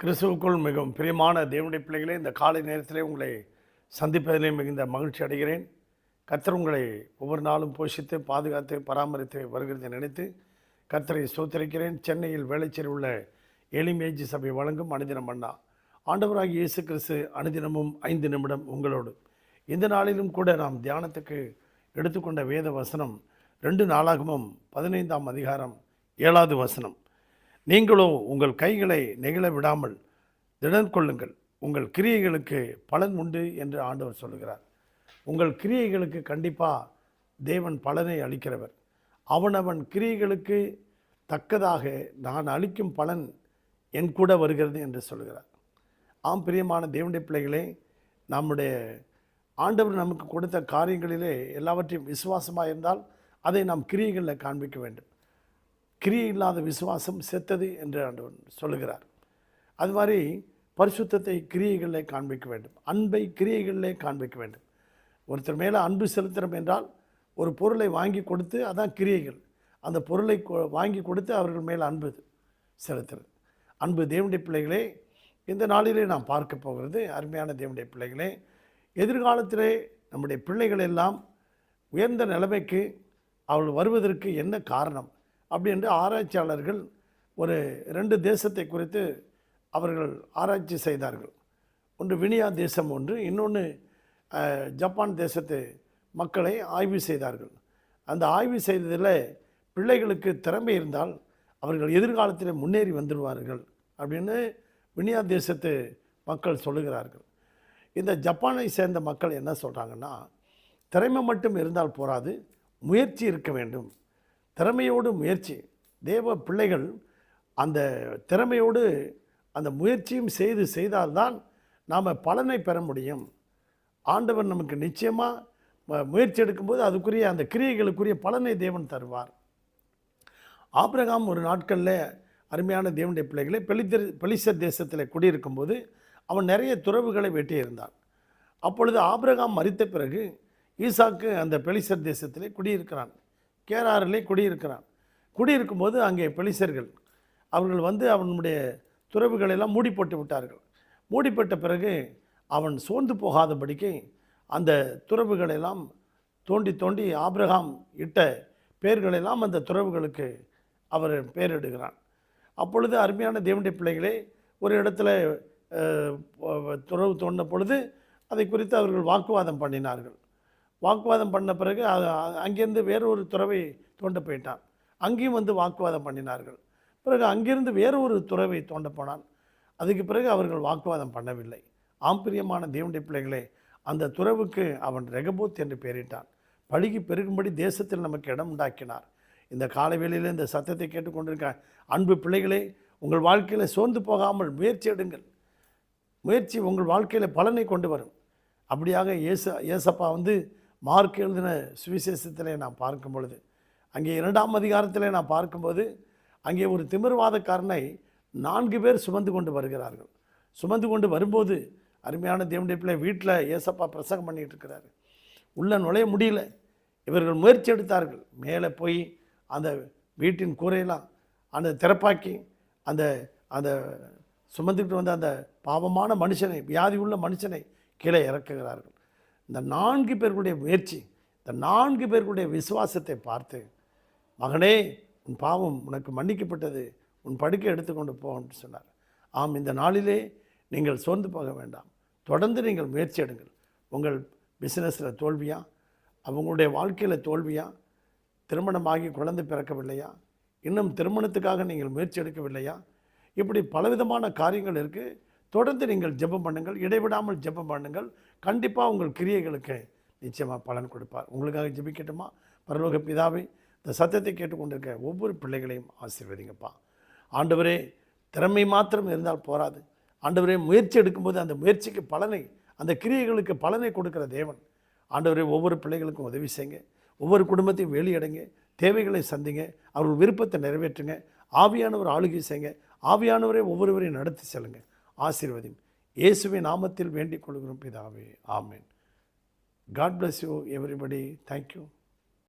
கிறிஸ்துவுக்குள் மிகவும் பிரியமான தேவனுடைய பிள்ளைகளே இந்த காலை நேரத்திலே உங்களை சந்திப்பதிலே மிகுந்த மகிழ்ச்சி அடைகிறேன். கர்த்தர் உங்களை ஒவ்வொரு நாளும் போஷித்து பாதுகாத்து பராமரித்து வருகிறதை நினைத்து கர்த்தரை சோத்தரிக்கிறேன் சென்னையில் வேலைச்சேரி உள்ள எளிமேஜி சபை வழங்கும் அனுதினம் அண்ணா. ஆண்டவராக இயேசு கிறிஸ்து அனுதினமும் ஐந்து நிமிடம் உங்களோடு. இந்த நாளிலும் கூட நாம் தியானத்துக்கு எடுத்துக்கொண்ட வேத வசனம் ரெண்டு நாளாகவும் பதினைந்தாம் அதிகாரம் ஏழாவது வசனம். நீங்களோ உங்கள் கைகளை நெகிழ விடாமல் திடன் கொள்ளுங்கள். உங்கள் கிரியைகளுக்கு பலன் உண்டு என்று ஆண்டவர் சொல்லுகிறார். உங்கள் கிரியைகளுக்கு கண்டிப்பாக தேவன் பலனை அளிக்கிறவர். அவனவன் கிரியைகளுக்கு தக்கதாக நான் அளிக்கும் பலன் என் கூட வருகிறது என்று சொல்கிறார் ஆம் பிரியமான தேவனுடைய பிள்ளைகளே நம்முடைய ஆண்டவர் நமக்கு கொடுத்த காரியங்களிலே எல்லாவற்றையும் விசுவாசமாக இருந்தால் அதை நாம் கிரியைகளில் காண்பிக்க வேண்டும். கிரியை இல்லாத விசுவாசம் செத்தது என்று ஆண்டவன் சொல்லுகிறார். அது மாதிரி பரிசுத்தத்தை கிரியைகளிலே காண்பிக்க வேண்டும். அன்பை கிரியைகளிலே காண்பிக்க வேண்டும். ஒருத்தர் மேலே அன்பு செலுத்துகிறோம் என்றால் ஒரு பொருளை வாங்கி கொடுத்து அதான் கிரியைகள். அந்த பொருளை கொ- வாங்கி கொடுத்து அவர்கள் மேல் அன்பு செலுத்துறது. அன்பு தேவனுடைய பிள்ளைகளே இந்த நாளிலே நாம் பார்க்க போகிறது அருமையான தேவனுடைய பிள்ளைகளே எதிர்காலத்திலே நம்முடைய பிள்ளைகள் எல்லாம் உயர்ந்த நிலைமைக்கு அவள் வருவதற்கு என்ன காரணம்? அப்படி என்று ஆராய்ச்சியாளர்கள் ஒரு ரெண்டு தேசத்தை குறித்து அவர்கள் ஆராய்ச்சி செய்தார்கள். ஒன்று வினியா தேசம் ஒன்று இன்னொன்று ஜப்பான் தேசத்து மக்களை ஆய்வு செய்தார்கள். அந்த ஆய்வு செய்ததில் பிள்ளைகளுக்கு திறமை இருந்தால் அவர்கள் எதிர்காலத்தில் முன்னேறி வந்துடுவார்கள் அப்படின்னு வினியா தேசத்து மக்கள் சொல்லுகிறார்கள். இந்த ஜப்பானை சேர்ந்த மக்கள் என்ன சொல்கிறாங்கன்னா திறமை மட்டும் இருந்தால் போராது முயற்சி இருக்க வேண்டும். திறமையோடு முயற்சி. தேவ பிள்ளைகள் அந்த திறமையோடு அந்த முயற்சியும் செய்து செய்தால்தான் நாம் பலனை பெற முடியும். ஆண்டவர் நமக்கு நிச்சயமாக முயற்சி எடுக்கும்போது அதுக்குரிய அந்த கிரியைகளுக்குரிய பலனை தேவன் தருவார். ஆபிரகாம் ஒரு நாட்களில் அருமையான தேவனுடைய பிள்ளைகளை பெலித்தர் பெலிசர் தேசத்தில் குடியிருக்கும்போது அவன் நிறைய துறவுகளை வெட்டியிருந்தான். அப்பொழுது ஆபிரகாம் மறித்த பிறகு ஈசாக்கு அந்த பெலிசர் தேசத்திலே குடியிருக்கிறான். கேராரிலே குடியிருக்கிறான். குடியிருக்கும்போது அங்கே பெலிசர்கள். அவர்கள் வந்து அவனுடைய துறவுகளெல்லாம் மூடி போட்டு விட்டார்கள். மூடிப்பட்ட பிறகு அவன் சோர்ந்து போகாதபடிக்கு அந்த துறவுகளெல்லாம் தோண்டி தோண்டி ஆப்ரஹாம் இட்ட பெயர்களெல்லாம் அந்த துறவுகளுக்கு அவர் பெயரிடுகிறான் அப்பொழுது அருமையான தேவனுடைய பிள்ளைகளே ஒரு இடத்துல துறவு தோண்டின பொழுது அதை குறித்து அவர்கள் வாக்குவாதம் பண்ணினார்கள். வாக்குவாதம் பண்ண பிறகு அங்கேருந்து வேறு ஒரு துறவை தோண்ட போயிட்டான். அங்கேயும் வந்து வாக்குவாதம் பண்ணினார்கள். பிறகு அங்கிருந்து வேறு ஒரு துறவை தோண்ட போனான். அதுக்கு பிறகு அவர்கள் வாக்குவாதம் பண்ணவில்லை. ஆம்பிரியமான தேவனுடைய பிள்ளைகளே அந்த துறவுக்கு அவன் ரெகபோத் என்று பெயரிட்டான். பழுகி பெருகும்படி தேசத்தில் நமக்கு இடம் உண்டாக்கினார். இந்த காலவேளையில் இந்த சத்தத்தை கேட்டுக்கொண்டிருக்க அன்பு பிள்ளைகளே உங்கள் வாழ்க்கையில் சோர்ந்து போகாமல் முயற்சி எடுங்கள். முயற்சி உங்கள் வாழ்க்கையில் பலனை கொண்டு வரும். அப்படியாக ஏச ஏசப்பா வந்து மார்க் எழுதின சுவிசேஷத்திலே நான் பார்க்கும் பொழுது அங்கே இரண்டாம் அதிகாரத்திலே நான் பார்க்கும்போது அங்கே ஒரு திமிர்வாதக்காரனை நான்கு பேர் சுமந்து கொண்டு வருகிறார்கள். சுமந்து கொண்டு வரும்போது அருமையான தேவனுடைய பிள்ளை வீட்டில் ஏசப்பா பிரசங்கம் பண்ணிகிட்டு இருக்கிறாரு உள்ளே நுழைய முடியல. இவர்கள் முயற்சி எடுத்தார்கள். மேலே போய் அந்த வீட்டின் கூரையெல்லாம் அந்த திறப்பாக்கி அந்த அந்த சுமந்துக்கிட்டு வந்த அந்த பாவமான மனுஷனை வியாதி உள்ள மனுஷனை கீழே இறக்குகிறார்கள். இந்த நான்கு பேர்களுடைய முயற்சி இந்த நான்கு பேர்களுடைய விசுவாசத்தை பார்த்து மகனே உன் பாவம் உனக்கு மன்னிக்கப்பட்டது உன் படுக்கை எடுத்துக்கொண்டு போ சொன்னார். ஆம் இந்த நாளிலே நீங்கள் சோர்ந்து போக வேண்டாம். தொடர்ந்து நீங்கள் முயற்சி எடுங்கள். உங்கள் பிஸ்னஸில் தோல்வியா? அவங்களுடைய வாழ்க்கையில் தோல்வியா? திருமணமாகி குழந்தை பிறக்கவில்லையா? இன்னும் திருமணத்துக்காக நீங்கள் முயற்சி எடுக்கவில்லையா? இப்படி பலவிதமான காரியங்கள் இருக்குது தொடர்ந்து நீங்கள் ஜெபம் பண்ணுங்கள் இடைவிடாமல் ஜெபம் பண்ணுங்கள். கண்டிப்பாக உங்கள் கிரியைகளுக்கு நிச்சயமாக பலன் கொடுப்பார். உங்களுக்காக ஜெபிக்கட்டுமா? பரலோக பிதாவை இந்த சத்தத்தை கேட்டுக்கொண்டிருக்க ஒவ்வொரு பிள்ளைகளையும் ஆசீர்வதிங்கப்பா. ஆண்டவரே திறமை மாத்திரம் இருந்தால் போராது. ஆண்டவரே முயற்சி எடுக்கும்போது அந்த முயற்சிக்கு பலனை அந்த கிரியைகளுக்கு பலனை கொடுக்கிற தேவன். ஆண்டவரே ஒவ்வொரு பிள்ளைகளுக்கும் உதவி செய்யுங்க. ஒவ்வொரு குடும்பத்தையும் வெளியடைங்க. தேவைகளை சந்திங்க. அவர்கள் விருப்பத்தை நிறைவேற்றுங்க. ஆவியானவர் ஆளுகை செய்யுங்க. ஆவியானவரே ஒவ்வொருவரையும் நடத்தி செல்லுங்கள் ஆசீர்வதியும். இயேசுவின் நாமத்தில் வேண்டிக் கொள்கிறோம் பிதாவே. ஆமேன். God bless you everybody thank you